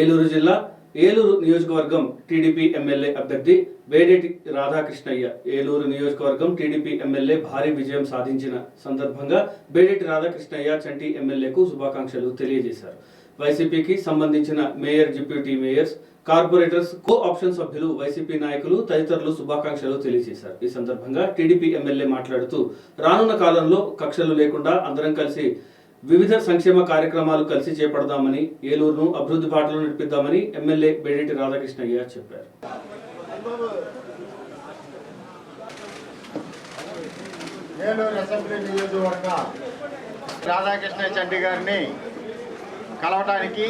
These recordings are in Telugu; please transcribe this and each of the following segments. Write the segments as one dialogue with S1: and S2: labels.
S1: ఏలూరు జిల్లా ఏలూరు నియోజకవర్గం టీడీపీ ఎమ్మెల్యే అభ్యర్థి వేడేటి రాధాకృష్ణయ్య. ఏలూరు నియోజకవర్గం టీడీపీ ఎమ్మెల్యే భారీ విజయం సాధించిన సందర్భంగా బేడేటి రాధాకృష్ణయ్య చంటి ఎమ్మెల్యేకు శుభాకాంక్షలు తెలియజేశారు. వైసీపీకి సంబంధించిన mayor deputy mayors corporators co option సభ్యులు వైసీపీ నాయకులు తదితరులు శుభాకాంక్షలు తెలియజేశారు. ఈ సందర్భంగా టీడీపీ ఎమ్మెల్యే మాట్లాడుతూ రానున్న కాలంలో కక్షలు లేకుండా అందరం కలిసి వివిధ సంక్షేమ కార్యక్రమాలు కలిసి చేపడదామని ఏలూరును అభివృద్ధి బాటలో నడిపిద్దామని ఎమ్మెల్యే బేడేటి రాధాకృష్ణయ్య చెప్పారు.
S2: ఏలూరు అసెంబ్లీ నియోజకవర్గ రాధాకృష్ణ చండి గారిని కలవటానికి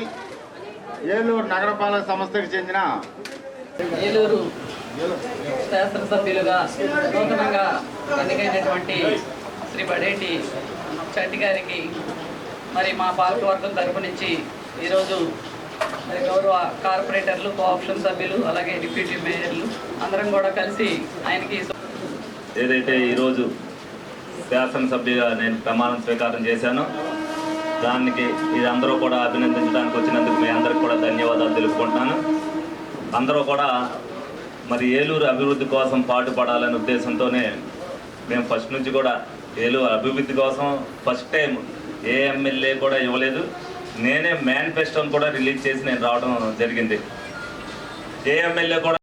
S2: ఏలూరు నగరపాలక సంస్థకు చెందిన
S3: ఏలూరు శాసనసభ్యులుగా నూతనంగా ఎన్నికైనటువంటి శ్రీ బడేటి చంటి గారికి మరి మా పాలకవర్గం తరపు నుంచి ఈరోజు మరి గౌరవ కార్పొరేటర్లు కోఆప్షన్ సభ్యులు అలాగే డిప్యూటీ మేయర్లు అందరం కూడా కలిసి ఆయనకి
S4: ఏదైతే ఈరోజు శాసనసభ్యుగా నేను ప్రమాణం స్వీకారం చేశానో దానికి ఇది అందరూ కూడా అభినందించడానికి వచ్చినందుకు మీ అందరికి కూడా ధన్యవాదాలు తెలుపుకుంటున్నాను. అందరూ కూడా మరి ఏలూరు అభివృద్ధి కోసం పాటుపడాలనే ఉద్దేశంతోనే మేము ఫస్ట్ నుంచి కూడా ఏలూరు అభివృద్ధి కోసం ఫస్ట్ టైం ఏ ఎమ్మెల్యే కూడా ఇవ్వలేదు. నేనే మేనిఫెస్టోని కూడా రిలీజ్ చేసి నేను రావడం జరిగింది. ఏ ఎమ్మెల్యే కూడా